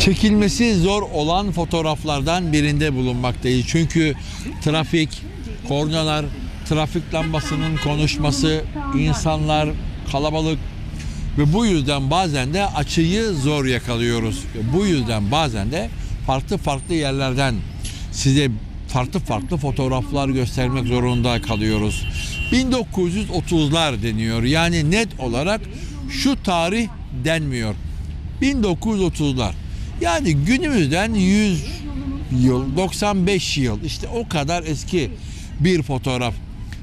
çekilmesi zor olan fotoğraflardan birinde bulunmaktayız. Çünkü trafik, kornalar, trafik lambasının konuşması, insanlar, kalabalık ve bu yüzden bazen de açıyı zor yakalıyoruz. Bu yüzden bazen de farklı farklı yerlerden size farklı farklı fotoğraflar göstermek zorunda kalıyoruz. 1930'lar deniyor. Yani net olarak şu tarih denmiyor. 1930'lar. Yani günümüzden 100 yıl, 95 yıl işte o kadar eski bir fotoğraf.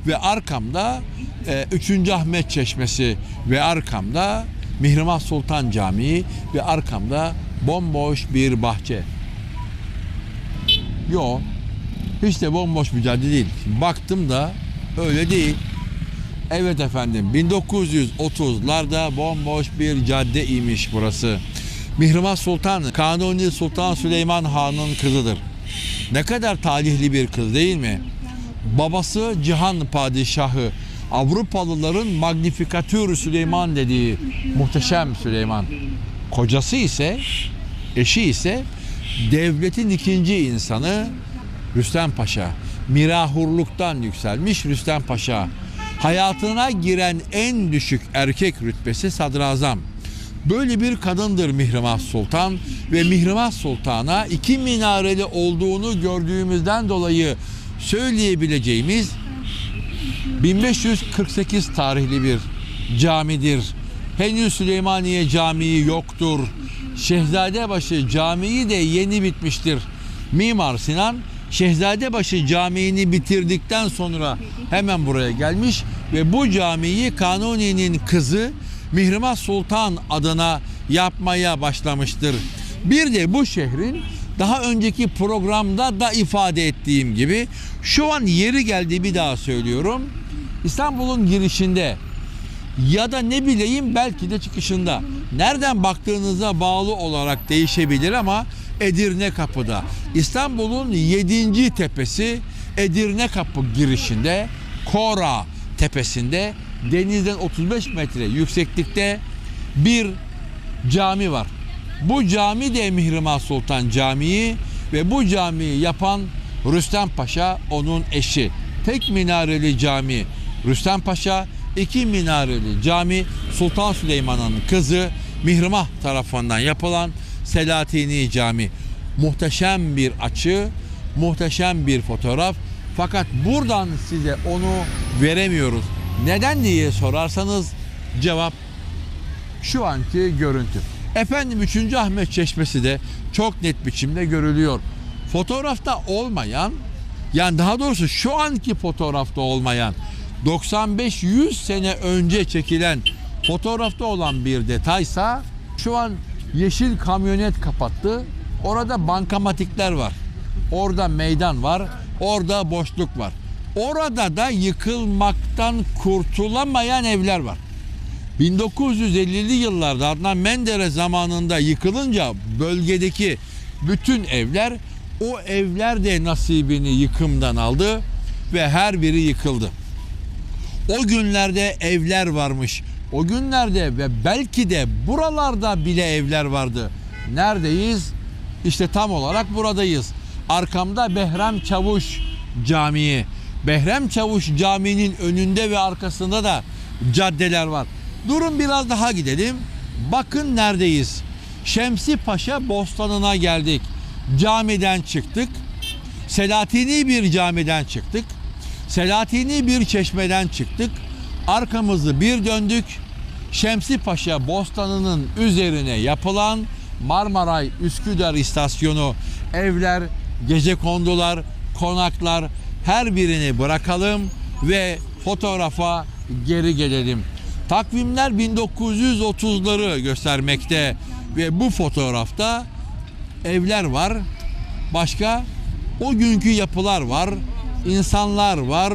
Ve arkamda e, 3. Ahmet Çeşmesi ve arkamda Mihrimah Sultan Camii ve arkamda bomboş bir bahçe. Yo, hiç de bomboş bir cadde değil. Baktım da öyle değil. Evet efendim 1930'larda bomboş bir cadde imiş burası. Mihrimah Sultan Kanuni Sultan Süleyman Han'ın kızıdır. Ne kadar talihli bir kız değil mi? Babası Cihan Padişahı. Avrupalıların Magnifikatür Süleyman dediği muhteşem Süleyman. Kocası ise, eşi ise devletin ikinci insanı Rüstem Paşa. Mirahurluktan yükselmiş Rüstem Paşa. Hayatına giren en düşük erkek rütbesi sadrazam. Böyle bir kadındır Mihrimah Sultan ve Mihrimah Sultan'a iki minareli olduğunu gördüğümüzden dolayı söyleyebileceğimiz 1548 tarihli bir camidir. Henüz Süleymaniye Camii yoktur. Şehzadebaşı Camii de yeni bitmiştir. Mimar Sinan Şehzadebaşı Camii'ni bitirdikten sonra hemen buraya gelmiş ve bu camiyi Kanuni'nin kızı Mihrimah Sultan adına yapmaya başlamıştır. Bir de bu şehrin daha önceki programda da ifade ettiğim gibi şu an yeri geldi bir daha söylüyorum. İstanbul'un girişinde ya da ne bileyim belki de çıkışında. Nereden baktığınıza bağlı olarak değişebilir ama Edirne Kapı'da. İstanbul'un 7. tepesi Edirne Kapı girişinde Kora tepesinde denizden 35 metre yükseklikte bir cami var. Bu cami de Mihrimah Sultan Camii ve bu camiyi yapan Rüstem Paşa onun eşi. Tek minareli cami Rüstem Paşa, iki minareli cami Sultan Süleyman'ın kızı Mihrimah tarafından yapılan Selatini Cami. Muhteşem bir açı, muhteşem bir fotoğraf. Fakat buradan size onu veremiyoruz. Neden diye sorarsanız cevap şu anki görüntü. Efendim 3. Ahmet Çeşmesi de çok net biçimde görülüyor. Fotoğrafta olmayan yani daha doğrusu şu anki fotoğrafta olmayan 95-100 sene önce çekilen fotoğrafta olan bir detaysa şu an yeşil kamyonet kapattı. Orada bankamatikler var. Orada meydan var. Orada boşluk var. Orada da yıkılmaktan kurtulamayan evler var. 1950'li yıllarda Adnan Menderes zamanında yıkılınca bölgedeki bütün evler o evler de nasibini yıkımdan aldı ve her biri yıkıldı. O günlerde evler varmış. O günlerde ve belki de buralarda bile evler vardı. Neredeyiz? İşte tam olarak buradayız. Arkamda Behrem Çavuş Camii. Behrem Çavuş Camii'nin önünde ve arkasında da caddeler var. Durun biraz daha gidelim. Bakın neredeyiz. Şemsi Paşa Bostanı'na geldik. Camiden çıktık. Selatini bir camiden çıktık. Selatini bir çeşmeden çıktık. Arkamızı bir döndük. Şemsi Paşa Bostanı'nın üzerine yapılan Marmaray Üsküdar istasyonu evler, gece kondular, konaklar her birini bırakalım ve fotoğrafa geri gelelim. Takvimler 1930'ları göstermekte ve bu fotoğrafta evler var. Başka o günkü yapılar var. insanlar var.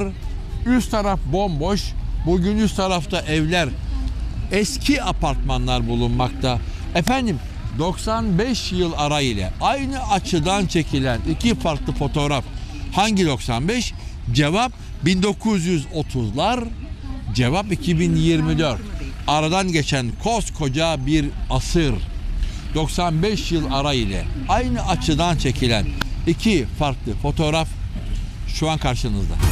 Üst taraf bomboş. Bugün üst tarafta evler. Eski apartmanlar bulunmakta. Efendim 95 yıl ara ile aynı açıdan çekilen iki farklı fotoğraf. Hangi 95? Cevap 1930'lar. Cevap 2024. Aradan geçen koskoca bir asır. 95 yıl ara ile aynı açıdan çekilen iki farklı fotoğraf şu an karşınızda.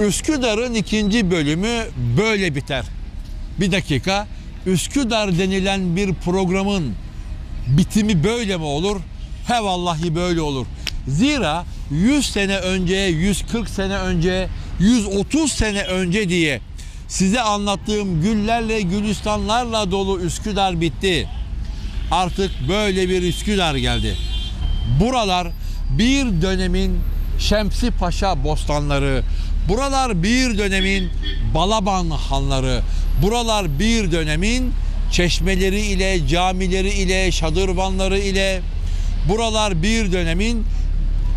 Üsküdar'ın ikinci bölümü böyle biter. Bir dakika. Üsküdar denilen bir programın bitimi böyle mi olur? He vallahi böyle olur. Zira 100 sene önce, 140 sene önce, 130 sene önce diye size anlattığım güllerle, gülistanlarla dolu Üsküdar bitti. Artık böyle bir Üsküdar geldi. Buralar bir dönemin Şemsi Paşa bostanları, buralar bir dönemin Balaban hanları, buralar bir dönemin çeşmeleri ile, camileri ile, şadırvanları ile, buralar bir dönemin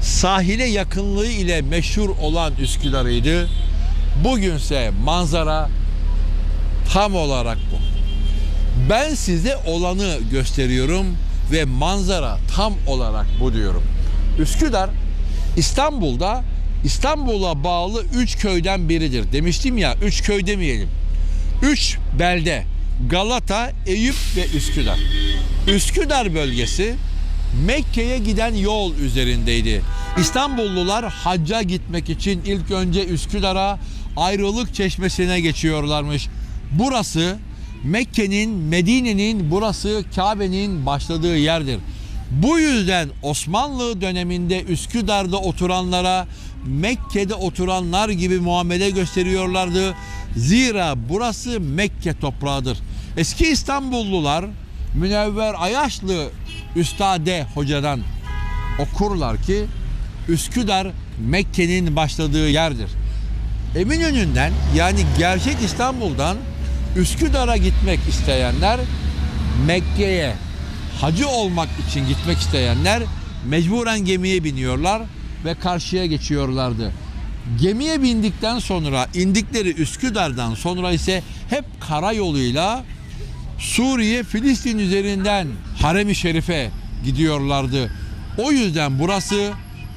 sahile yakınlığı ile meşhur olan Üsküdar'ıydı. Bugünse manzara tam olarak bu. Ben size olanı gösteriyorum ve manzara tam olarak bu diyorum. Üsküdar İstanbul'da İstanbul'a bağlı üç köyden biridir. Demiştim ya üç köy demeyelim. Üç belde Galata, Eyüp ve Üsküdar. Üsküdar bölgesi Mekke'ye giden yol üzerindeydi. İstanbullular hacca gitmek için ilk önce Üsküdar'a ayrılık çeşmesine geçiyorlarmış. Burası Mekke'nin, Medine'nin, burası Kabe'nin başladığı yerdir. Bu yüzden Osmanlı döneminde Üsküdar'da oturanlara Mekke'de oturanlar gibi muamele gösteriyorlardı. Zira burası Mekke toprağıdır. Eski İstanbullular Münevver Ayaşlı Üstade hocadan okurlar ki Üsküdar Mekke'nin başladığı yerdir. Eminönü'nden yani gerçek İstanbul'dan Üsküdar'a gitmek isteyenler Mekke'ye hacı olmak için gitmek isteyenler mecburen gemiye biniyorlar ve karşıya geçiyorlardı. Gemiye bindikten sonra indikleri Üsküdar'dan sonra ise hep karayoluyla Suriye, Filistin üzerinden Harem-i Şerif'e gidiyorlardı. O yüzden burası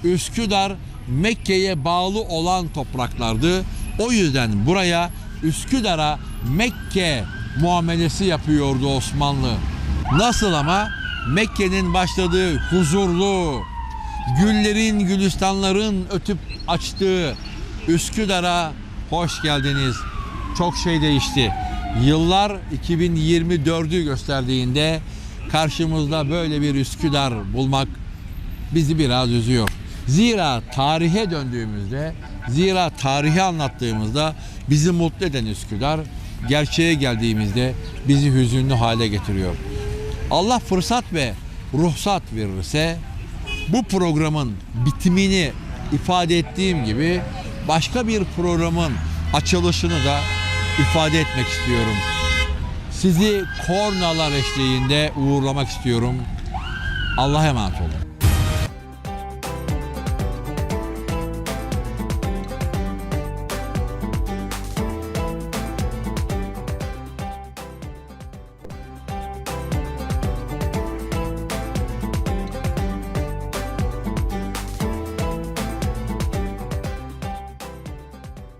Üsküdar Mekke'ye bağlı olan topraklardı. O yüzden buraya Üsküdar'a Mekke muamelesi yapıyordu Osmanlı. Nasıl ama Mekke'nin başladığı huzurlu, güllerin, gülistanların ötüp açtığı Üsküdar'a hoş geldiniz. Çok şey değişti. Yıllar 2024'ü gösterdiğinde karşımızda böyle bir Üsküdar bulmak bizi biraz üzüyor. Zira tarihe döndüğümüzde, zira tarihi anlattığımızda bizi mutlu eden Üsküdar, gerçeğe geldiğimizde bizi hüzünlü hale getiriyor. Allah fırsat ve ruhsat verirse bu programın bitimini ifade ettiğim gibi başka bir programın açılışını da ifade etmek istiyorum. Sizi kornalar eşliğinde uğurlamak istiyorum. Allah'a emanet olun.